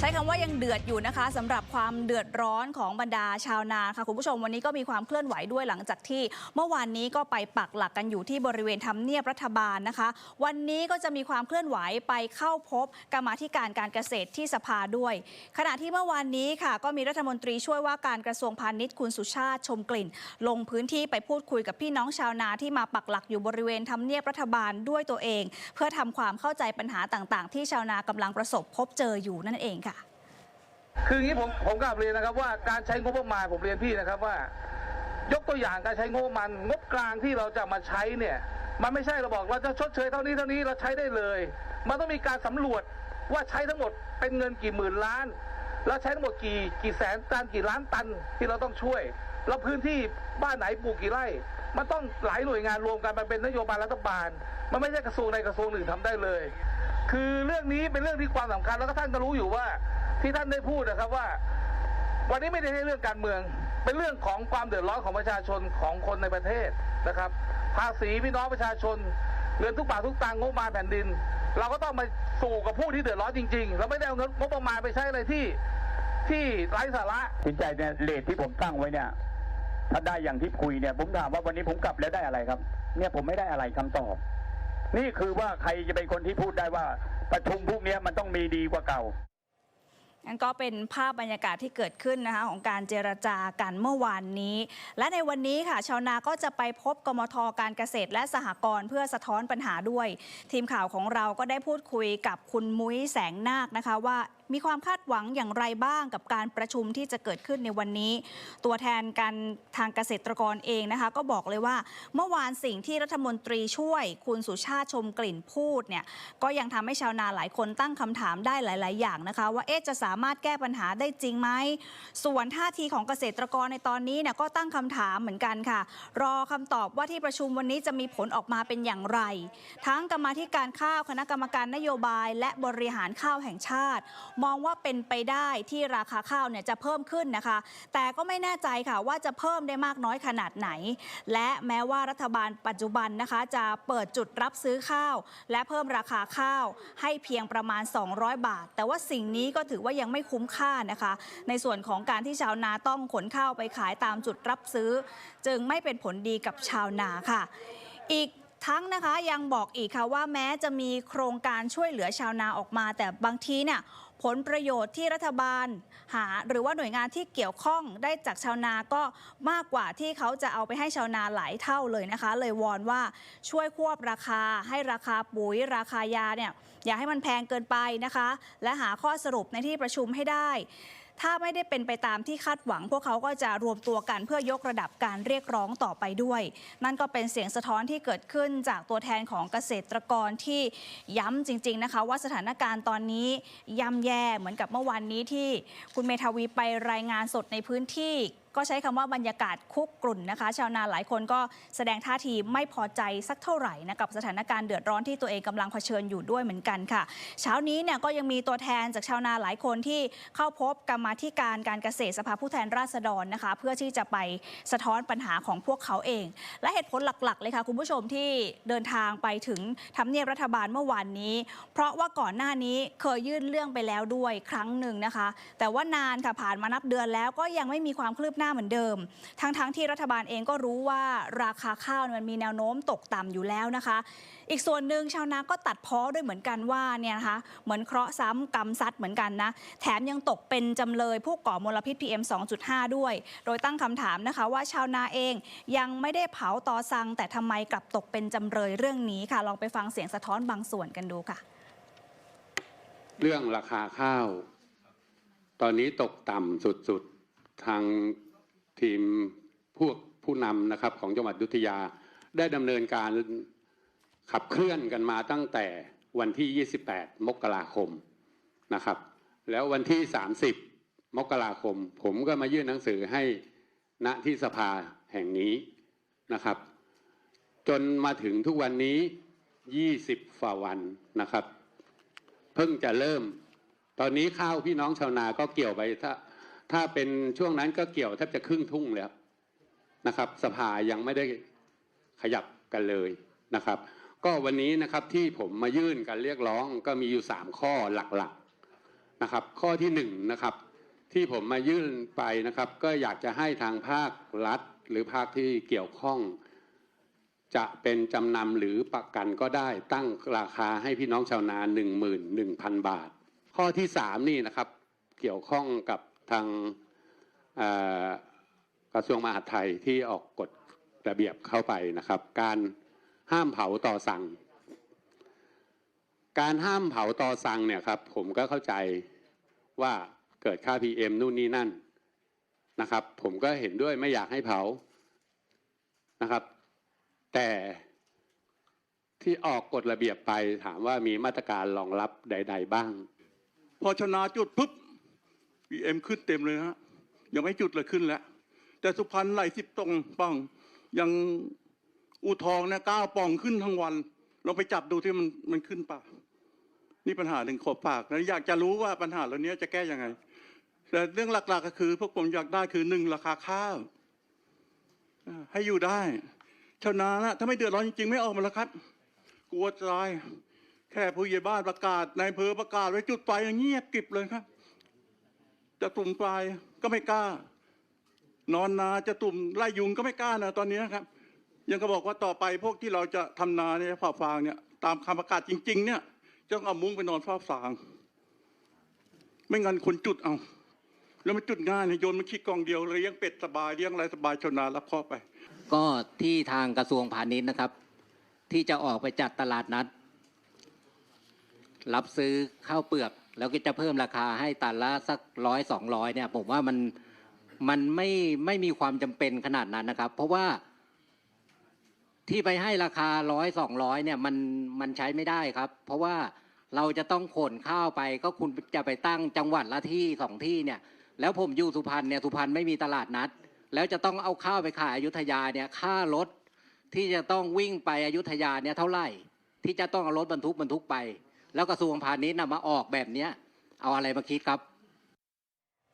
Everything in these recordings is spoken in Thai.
ใช้คำว่ายังเดือดอยู่นะคะสำหรับความเดือดร้อนของบรรดาชาวนาค่ะคุณผู้ชมวันนี้ก็มีความเคลื่อนไหวด้วยหลังจากที่ เมื่อวานนี้ก็ไปปักหลักกันอยู่ที่บริเวณทำเนียบรัฐบาลนะคะ วันนี้ก็จะมีความเคลื่อนไหวไปเข้าพบกรรมาธิการการเกษตรที่สภาด้วย ขณะที่เมื่อวานนี้ค่ะ ก็มีรัฐมนตรีช่วยว่าการกระทรวงพาณิชย์คุณสุชาติชมกลิ่น ลงพื้นที่ไปพูดคุยกับพี่น้องชาวนาที่มาปักหลักอยู่บริเวณทำเนียบรัฐบาลด้วยตัวเอง เพื่อทำความเข้าใจปัญหาต่าง ๆ ที่ชาวนากำลังประสบพบเจออยู่นั่นเองค่ะ คืออย่างนี้ผมผมกลับเรียนนะครับว่าการใช้งบประมาณผมเรียนพี่นะครับว่า ยกตัวอย่างการใช้งบประมาณงบกลางที่เราจะมาใช้เนี่ย มันไม่ใช่เราบอกเราจะชดเชยเท่านี้เท่านี้เราใช้ได้เลย มันต้องมีการสำรวจว่าใช้ทั้งหมดเป็นเงินกี่หมื่นล้าน แล้วใช้ทั้งหมดกี่กี่แสนตันกี่ล้านตันที่เราต้องช่วยแล้วพื้นที่บ้านไหนปลูกกี่ไร่ มันต้องหลายหน่วยงานรวมกันมันเป็นนโยบายรัฐบาล มันไม่ใช่กระทรวงใดกระทรวงหนึ่งทำได้เลย คือเรื่องนี้เป็นเรื่องที่ความสำคัญแล้วก็ท่านก็รู้อยู่ว่า ที่ท่านได้พูดนะครับว่า วันนี้ไม่ได้เรื่องการเมือง เป็นเรื่องของความเดือดร้อนของประชาชนของคนในประเทศนะครับ ภาษีพี่น้องประชาชนเงินทุกบาททุกตังค์งบประมาณแผ่นดิน เราก็ต้องมาสู่กับผู้ที่เดือดร้อนจริงๆเราไม่ได้เอาเงินงบประมาณไปใช้อะไรที่ที่ไร้สาระสินใจเนี่ยเลทที่ผมตั้งไว้เนี่ยถ้าได้อย่างที่คุยเนี่ยผมถามว่าวันนี้ผมกลับแล้วได้อะไรครับ เนี่ยผมไม่ได้อะไรคำตอบ นี่คือว่าใครจะเป็นคนที่พูดได้ว่าประชุมพวกเนี้ยมันต้องมีดีกว่าเก่า นั่นก็เป็นภาพบรรยากาศที่เกิดขึ้นนะคะของการเจรจากันเมื่อวานนี้ และในวันนี้ค่ะ ชาวนาก็จะไปพบกมทการเกษตรและสหกรณ์เพื่อสะท้อนปัญหาด้วย ทีมข่าวของเราก็ได้พูดคุยกับคุณมุ้ยแสงนาคนะคะว่า มีความคาดหวังอย่างไรบ้างกับการประชุมที่จะเกิดขึ้นในวันนี้ ตัวแทนการทางเกษตรกรเองนะคะ ก็บอกเลยว่า เมื่อวานสิ่งที่รัฐมนตรีช่วยคุณสุชาติชมกลิ่นพูดเนี่ยก็ยังทำให้ชาวนาหลายคนตั้งคำถามได้หลาย ๆ อย่างนะคะ ว่าเอ๊ะจะสามารถแก้ปัญหาได้จริงไหมส่วนท่าทีของเกษตรกรในตอนนี้เนี่ยก็ตั้งคำถามเหมือนกันค่ะ รอคำตอบว่าที่ประชุมวันนี้จะมีผลออกมาเป็นอย่างไร ทั้งกรรมาธิการข้าวคณะกรรมการนโยบาย และบริหารข้าวแห่งชาติมองว่าเป็นไปได้ที่ราคาข้าวเนี่ยจะเพิ่มขึ้นนะคะ แต่ก็ไม่แน่ใจค่ะว่าจะเพิ่มได้มากน้อยขนาดไหน และแม้ว่ารัฐบาลปัจจุบันนะคะ จะเปิดจุดรับซื้อข้าว และเพิ่มราคาข้าวให้เพียงประมาณ 200 บาท แต่ว่าสิ่งนี้ก็ถือว่ายังไม่คุ้มค่านะคะ ในส่วนของการที่ชาวนาต้องขนข้าวไปขายตามจุดรับซื้อ จึงไม่เป็นผลดีกับชาวนาค่ะ อีก ทั้งนะคะยังบอกอีกค่ะว่าแม้จะมีโครงการช่วยเหลือชาวนาออกมา แต่บางทีเนี่ยผลประโยชน์ที่รัฐบาลหา หรือว่าหน่วยงานที่เกี่ยวข้องได้จากชาวนาก็มากกว่าที่เขาจะเอาไปให้ชาวนาหลายเท่าเลยนะคะ เลยวอนว่าช่วยควบราคาให้ราคาปุ๋ย ราคายาเนี่ยอย่าให้มันแพงเกินไปนะคะ และหาข้อสรุปในที่ประชุมให้ได้ ถ้าไม่ได้เป็นไปตามที่คาดหวัง พวกเขาก็จะรวมตัวกันเพื่อยกระดับการเรียกร้องต่อไปด้วย นั่นก็เป็นเสียงสะท้อนที่เกิดขึ้นจากตัวแทนของเกษตรกรที่ย้ำจริง ๆนะคะ ว่าสถานการณ์ตอนนี้ย่ำแย่เหมือนกับเมื่อวานนี้ที่คุณเมทาวีไปรายงานสดในพื้นที่ ก็ใช้คำว่าบรรยากาศคุกกรุ่นนะคะ ชาวนาหลายคนก็แสดงท่าทีไม่พอใจสักเท่าไหร่นะกับสถานการณ์เดือดร้อนที่ตัวเองกำลังเผชิญอยู่ด้วยเหมือนกันค่ะ เช้านี้เนี่ยก็ยังมีตัวแทนจากชาวนาหลายคนที่เข้าพบกรรมาธิการการเกษตรสภาผู้แทนราษฎรนะคะ เพื่อที่จะไปสะท้อนปัญหาของพวกเขาเอง และเหตุผลหลักๆ เลยค่ะ คุณผู้ชมที่เดินทางไปถึงทำเนียบรัฐบาลเมื่อวานนี้ เพราะว่าก่อนหน้านี้เคยยื่นเรื่องไปแล้วด้วยครั้งหนึ่งนะคะ แต่ว่านานค่ะผ่านมานับเดือนแล้วก็ยังไม่มีความคืบหน้าเหมือนเดิม ทั้งๆทที่รัฐบาลเองก็รู้ว่าราคาข้าวมันมีแนวโน้มตกต่ำอยู่แล้วนะคะ อีกส่วนหนึ่งชาวนาก็ตัดพ้อด้วยเหมือนกันว่าเนี่ยนะคะเหมือนเคราะห์ซ้ำกรรมซัดเหมือนกันนะ แถมยังตกเป็นจำเลยผู้ก่อมลพิษ PM 2.5 ด้วย โดยตั้งคำถามนะคะว่าชาวนาเองยังไม่ได้เผาตอซัง แต่ทำไมกลับตกเป็นจำเลยเรื่องนี้ค่ะ ลองไปฟังเสียงสะท้อนบางส่วนกันดูค่ะ เรื่องราคาข้าว ตอนนี้ตกต่ำสุดๆทาง ทีมพวกผู้นำนะครับของจังหวัดอยุธยา ได้ดำเนินการขับเคลื่อนกันมาตั้งแต่วันที่ 28 มกราคมนะครับ แล้ววันที่ 30 มกราคม ผมก็มายื่นหนังสือให้ณที่สภาแห่งนี้นะครับ จนมาถึงทุกวันนี้ 20ฝ่าวันนะครับ เพิ่งจะเริ่ม ตอนนี้ข้าวพี่น้องชาวนาก็เกี่ยวไปถ้า ถ้าเป็นช่วงนั้นก็เกี่ยวแทบจะครึ่งทุ่งแล้วนะครับ สภายังไม่ได้ขยับกันเลยนะครับ ก็วันนี้นะครับที่ผมมายื่นการเรียกร้องก็มีอยู่สามข้อหลักๆนะครับ ข้อที่หนึ่งนะครับ ที่ผมมายื่นไปนะครับ ก็อยากจะให้ทางภาครัฐ หรือภาคที่เกี่ยวข้อง จะเป็นจำนำหรือประกันก็ได้ตั้งราคาให้พี่น้องชาวนา 1 1 0 0 0 บาท ข้อที่สามนี่นะครับเกี่ยวข้องกับ ทางกระทรวงมหาดไทยที่ออกกฎระเบียบเข้าไปนะครับ การห้ามเผาต่อสั่ง การห้ามเผาต่อสั่งเนี่ยครับผมก็เข้าใจว่าเกิดค่า PM นู่นนี่นั่นนะครับ ผมก็เห็นด้วยไม่อยากให้เผานะครับ แต่ที่ออกกฎระเบียบไปถามว่ามีมาตรการรองรับใด ๆ บ้าง พอชนะจุดปุ๊บ บีเอ็มขึ้นเต็มเลยฮะยังไม่จุดเลยขึ้นแล้ว แต่สุพรรณไหลสิบตรงป่องยังอูทองเนี่ยก้าวป่องขึ้นทั้งวันลองไปจับดูที่มันมันขึ้นป่ะนี่ปัญหาหนึ่งขอฝากนะอยากจะรู้ว่าปัญหาเหล่านี้จะแก้ยังไง แต่เรื่องหลักๆก็คือ พวกผมอยากได้คือหนึ่งราคาข้าวให้อยู่ได้ชาวนานะถ้าไม่เดือดร้อนจริงๆไม่ออกมาแล้วครับ กลัวตาย แค่ผู้ใหญ่บ้านประกาศนายอำเภอประกาศไว้จุดไฟเงียบกริบเลยครับ จะตุ่มไฟก็ไม่กล้า นอนนาจะตุ่มไล่ยุงก็ไม่กล้านะตอนนี้ครับ ยังก็บอกว่าต่อไปพวกที่เราจะทำนาเนี่ยผ่าฟางเนี่ยตามคำประกาศจริง ๆ เนี่ยจะต้องเอามุ้งไปนอนเฝ้าฟาง ไม่งั้นคนจุดเอา แล้วมันจุดง่ายเนี่ยโยนมันขี้กองเดียวเลยเลี้ยงเป็ดสบายเลี้ยงอะไรสบายชาวนารับข้อไป ก็ที่ทางกระทรวงพาณิชย์นะครับ ที่จะออกไปจัดตลาดนัด รับซื้อข้าวเปลือก แล้วก็จะเพิ่มราคาให้ตันละสักร้อยสองร้อยเนี่ย ผมว่ามันมันไม่ไม่มีความจำเป็นขนาดนั้นนะครับ เพราะว่าที่ไปให้ราคาร้อยสองร้อยเนี่ยมันมันใช้ไม่ได้ครับ เพราะว่าเราจะต้องขนข้าวไปก็คุณจะไปตั้งจังหวัดละที่สองที่เนี่ย แล้วผมอยู่สุพรรณเนี่ยสุพรรณไม่มีตลาดนัด แล้วจะต้องเอาข้าวไปขายอยุธยาเนี่ยค่ารถที่จะต้องวิ่งไปอยุธยาเนี่ยเท่าไหร่ ที่จะต้องเอารถบรรทุกบรรทุกไป แล้วกระทรวงพาณิชย์นะมาออกแบบเนี้ยเอาอะไรมาคิดครับ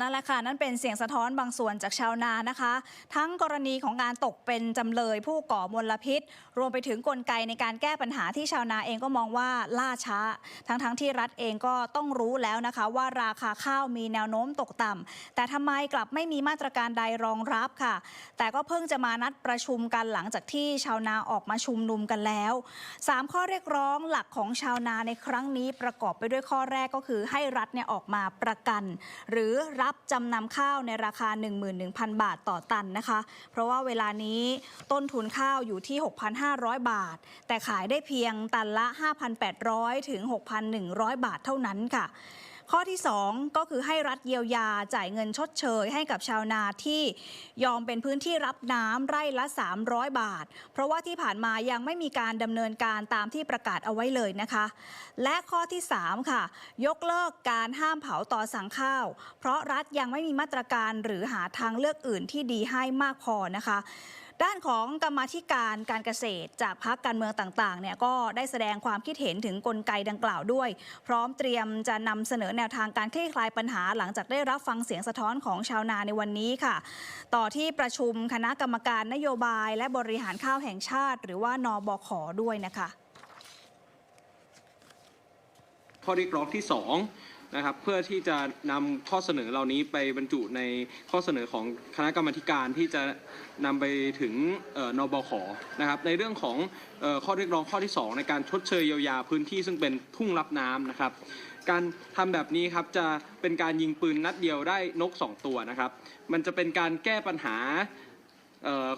นั่นแหละค่ะ นั่นเป็นเสียงสะท้อนบางส่วนจากชาวนานะคะ ทั้งกรณีของการตกเป็นจำเลยผู้ก่อมลพิษ รวมไปถึงกลไกในการแก้ปัญหาที่ชาวนาเองก็มองว่าล่าช้า ทั้งๆทที่รัฐเองก็ต้องรู้แล้วนะคะ ว่าราคาข้าวมีแนวโน้มตกต่ำแต่ทำไมกลับไม่มีมาตรการใดรองรับค่ะ แต่ก็เพิ่งจะมานัดประชุมกันหลังจากที่ชาวนาออกมาชุมนุมกันแล้ว 3 ข้อเรียกร้องหลักของชาวนาในครั้งนี้ประกอบไปด้วยข้อแรกก็คือให้รัฐเนี่ยออกมาประกัน หรือรัับจำนำข้าวในราคา 11,000 บาทต่อตันนะคะ เพราะว่าเวลานี้ต้นทุนข้าวอยู่ที่ 6,500 บาท แต่ขายได้เพียงตันละ 5,800 ถึง 6,100 บาทเท่านั้นค่ะ ข้อที่ 2 ก็คือให้รัฐเยียวยาจ่ายเงินชดเชย ให้กับชาวนาที่ยอมเป็นพื้นที่รับน้ำไร่ละ 300 บาท เพราะว่าที่ผ่านมายังไม่มีการดำเนินการตามที่ประกาศเอาไว้เลยนะคะ และข้อที่ 3 ค่ะ ยกเลิกการห้ามเผาต่อสั่งข้าว เพราะรัฐยังไม่มีมาตรการหรือหาทางเลือกอื่นที่ดีให้มากพอนะคะ ด้านของกรรมาธิการการเกษตร จากพักการเมืองต่างๆเนี่ยก็ได้แสดงความคิดเห็นถึงกลไกดังกล่าวด้วย พร้อมเตรียมจะนำเสนอแนวทางการคลี่คลายปัญหาหลังจากได้รับฟังเสียงสะท้อนของชาวนาในวันนี้ค่ะ ต่อที่ประชุมคณะกรรมการนโยบาย และบริหารข้าวแห่งชาติ หรือว่านอบขด้วยนะคะ ข้อเรียกร้องที่ 2 นะครับเพื่อที่จะนำข้อเสนอเหล่านี้ไปบรรจุในข้อเสนอของคณะกรรมาธิการที่จะนำไปถึงเอ่อนบขนะครับในเรื่องของเอ่อข้อเรียกร้องข้อที่ 2 ในการชดเชยเยียวยาพื้นที่ซึ่งเป็นทุ่งรับน้ำนะครับ การทำแบบนี้ครับจะเป็นการยิงปืนนัดเดียวได้นก 2 ตัวนะครับ มันจะเป็นการแก้ปัญหา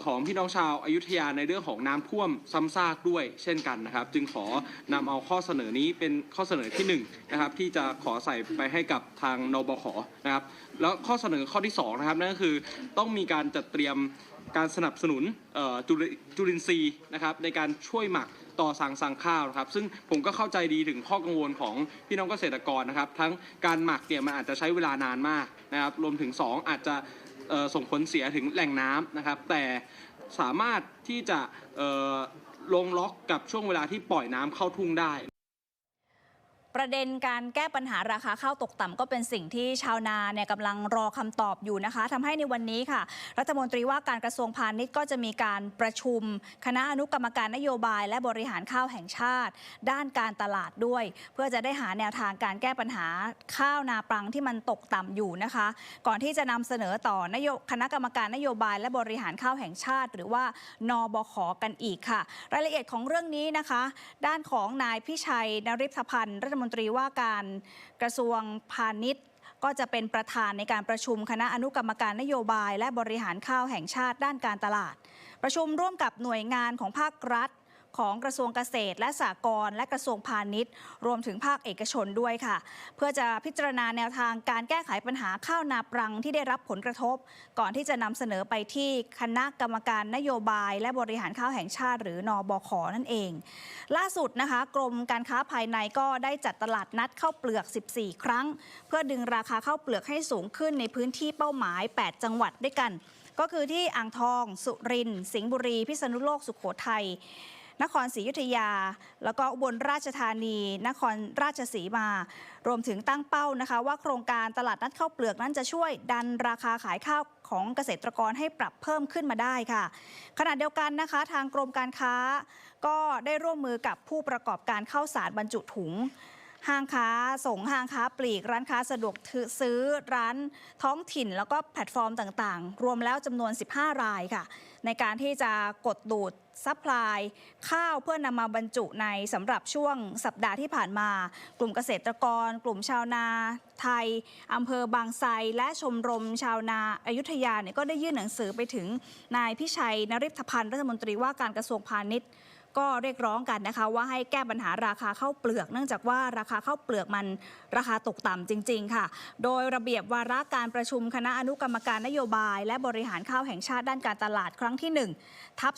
ของพี่น้องชาวอายุทยาในเรื่องของน้ำท่วมซ้ำซากด้วยเช่นกันนะครับ จึงขอนำเอาข้อเสนอนี้เป็นข้อเสนอที่หนึ่งนะครับที่จะขอใส่ไปให้กับทางนบขนะครับแล้วข้อเสนอข้อที่สองนะครับนั่นก็คือต้องมีการจัดเตรียมการสนับสนุนจุลินทรีย์นะครับในการช่วยหมักต่อสั่งสั่งข้าวนะครับ ซึ่งผมก็เข้าใจดีถึงข้อกังวลของพี่น้องเกษตรกรนะครับ ทั้งการหมักเนี่ยมันอาจจะใช้เวลานานมากนะครับรวมถึงสองอาจจะ ส่งผลเสียถึงแหล่งน้ำนะครับ แต่สามารถที่จะลงล็อกกับช่วงเวลาที่ปล่อยน้ำเข้าทุ่งได้ ประเด็นการแก้ปัญหาราคาข้าวตกต่ำก็เป็นสิ่งที่ชาวนาเนี่ยกำลังรอคำตอบอยู่นะคะทำให้ในวันนี้ค่ะ รัฐมนตรีว่าการกระทรวงพาณิชย์ก็จะมีการประชุม คณะอนุกรรมการนโยบาย และบริหารข้าวแห่งชาติ ด้านการตลาดด้วย เพื่อจะได้หาแนวทางการแก้ปัญหาข้าวนาปรังที่มันตกต่ำอยู่นะคะ ก่อนที่จะนำเสนอต่อนโยคณะกรรมการนโยบาย และบริหารข้าวแห่งชาติ หรือว่านบขกันอีกค่ะ รายละเอียดของเรื่องนี้นะคะ ด้านของนายพิชัยนริพพันธ์รัฐมนตรีว่าการกระทรวงพาณิชย์ ก็จะเป็นประธานในการประชุมคณะอนุกรรมการนโยบาย และบริหารข้าวแห่งชาติด้านการตลาด ประชุมร่วมกับหน่วยงานของภาครัฐ ของกระทรวงเกษตร และสหกรณ์และกระทรวงพาณิชย์ รวมถึงภาคเอกชนด้วยค่ะ เพื่อจะพิจารณาแนวทางการแก้ไขปัญหาข้าวนาปรังที่ได้รับผลกระทบ ก่อนที่จะนำเสนอไปที่คณะกรรมการนโยบาย และบริหารข้าวแห่งชาติ หรือนอบขนั่นเอง ล่าสุดนะคะ กรมการค้าภายในก็ได้จัดตลาดนัดข้าวเปลือก 14 ครั้ง เพื่อดึงราคาข้าวเปลือกให้สูงขึ้นในพื้นที่เป้าหมาย 8 จังหวัดด้วยกัน ก็คือที่อ่างทอง สุรินทร์สิงห์บุรี พิษณุโลก สุขโขทัย นครศรีอยุธยา แล้วก็อุบลราชธานี นครราชสีมา รวมถึงตั้งเป้านะคะ ว่าโครงการตลาดนัดข้าวเปลือกนั้นจะช่วยดันราคาขายข้าวของเกษตรกรให้ปรับเพิ่มขึ้นมาได้ค่ะ ขณะเดียวกันนะคะ ทางกรมการค้า ก็ได้ร่วมมือกับผู้ประกอบการข้าวสารบรรจุถุง ห้างค้าส่งห้างค้าปลีกร้านค้าสะดวกซื้อร้านท้องถิ่น แล้วก็แพลตฟอร์มต่างๆ รวมแล้วจำนวน 15 รายค่ะ ในการที่จะกดดูดซัพพลายข้าวเพื่อนำมาบรรจุในสำหรับช่วงสัปดาห์ที่ผ่านมา กลุ่มเกษตรกร กลุ่มชาวนาไทยอำเภอบางไทรและชมรมชาวนาอายุทยาเนี่ยก็ได้ยื่นหนังสือไปถึงนายพิชัยนริพพันธ์รัฐมนตรีว่าการกระทรวงพาณิชย์ ก็เรียกร้องกันนะคะ ว่าให้แก้ปัญหาราคาข้าวเปลือก เนื่องจากว่าราคาข้าวเปลือกมันราคาตกต่ำจริง ๆ ค่ะ โดยระเบียบวาระการประชุมคณะอนุกรรมการนโยบาย และบริหารข้าวแห่งชาติด้านการตลาดครั้งที่1ทับ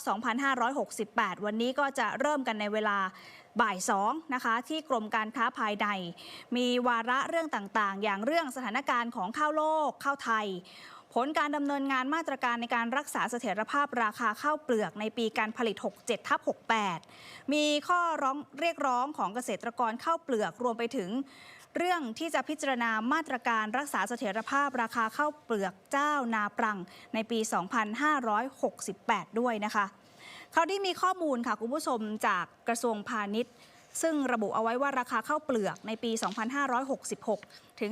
2568 วันนี้ก็จะเริ่มกันในเวลาบ่าย2นะคะที่กรมการค้าภายใน มีวาระเรื่องต่างๆ อย่างเรื่องสถานการณ์ของข้าวโลกข้าวไทย ผลการดำเนินงานมาตรการในการรักษาเสถียรภาพราคาข้าวเปลือกในปีการผลิต 67ทับ68 มีข้อร้องเรียกร้องของเกษตรกรข้าวเปลือกรวมไปถึง เรื่องที่จะพิจารณามาตรการรักษาเสถียรภาพราคาข้าวเปลือกเจ้านาปรังในปี 2568 ด้วยนะคะคราวนี้มีข้อมูลค่ะคุณผู้ชมจากกระทรวงพาณิชย์ ซึ่งระบุเอาไว้ว่าราคาข้าวเปลือกในปี 2566 ถึง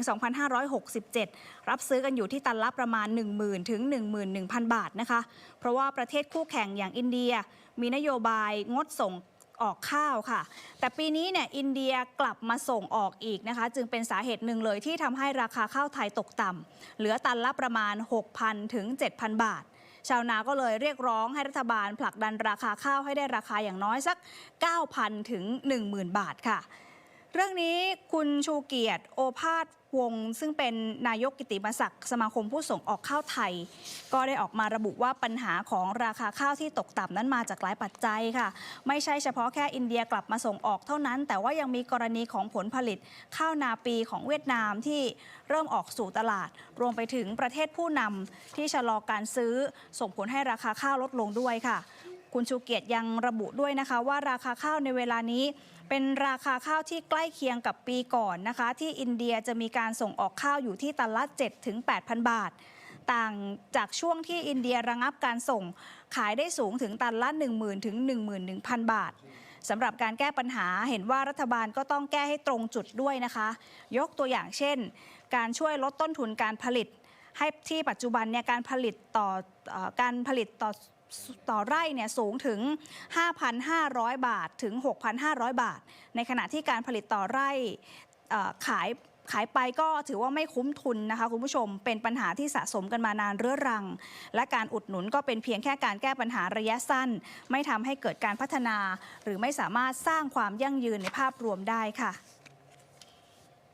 2567 รับซื้อกันอยู่ที่ตันละประมาณ 10,000 ถึง 11,000 บาทนะคะ เพราะว่าประเทศคู่แข่งอย่างอินเดีย มีนโยบายงดส่งออกข้าวค่ะ แต่ปีนี้เนี่ยอินเดียกลับมาส่งออกอีกนะคะ จึงเป็นสาเหตุหนึ่งเลยที่ทำให้ราคาข้าวไทยตกต่ำเหลือตันละประมาณ 6,000 ถึง 7,000 บาท ชาวนาก็เลยเรียกร้องให้รัฐบาลผลักดันราคาข้าวให้ได้ราคาอย่างน้อยสัก 9,000 ถึง 10,000 บาทค่ะ เรื่องนี้คุณชูเกียรติโอภาสวง ซึ่งเป็นนายกกิติมศักดิ์สมาคมผู้ส่งออกข้าวไทย ก็ได้ออกมาระบุว่าปัญหาของราคาข้าวที่ตกต่ำนั้นมาจากหลายปัจจัยค่ะ ไม่ใช่เฉพาะแค่อินเดียกลับมาส่งออกเท่านั้น แต่ว่ายังมีกรณีของผลผลิตข้าวนาปีของเวียดนามที่เริ่มออกสู่ตลาด รวมไปถึงประเทศผู้นำที่ชะลอการซื้อส่งผลให้ราคาข้าวลดลงด้วยค่ะ คุณชูเกียรติยังระบุด้วยนะคะ ว่าราคาข้าวในเวลานี้ เป็นราคาข้าวที่ใกล้เคียงกับปีก่อนนะคะ ที่อินเดียจะมีการส่งออกข้าวอยู่ที่ตันละ7ถึง8,000 บาท ต่างจากช่วงที่อินเดียระงับการส่งขายได้สูงถึงตันละ 10,000ถึง11,000 บาทสำหรับการแก้ปัญหาเห็นว่ารัฐบาลก็ต้องแก้ให้ตรงจุดด้วยนะคะ ยกตัวอย่างเช่น การช่วยลดต้นทุนการผลิต ให้ที่ปัจจุบันเนี่ยการผลิตต่อเออการผลิตต่อ ต่อไร่เนี่ยสูงถึง 5,500 บาทถึง 6,500 บาท ในขณะที่การผลิตต่อไร่ขายขายไปก็ถือว่าไม่คุ้มทุนนะคะคุณผู้ชมเป็นปัญหาที่สะสมกันมานานเรื้อรัง และการอุดหนุนก็เป็นเพียงแค่การแก้ปัญหาระยะสั้น ไม่ทำให้เกิดการพัฒนา หรือไม่สามารถสร้างความยั่งยืนในภาพรวมได้ค่ะ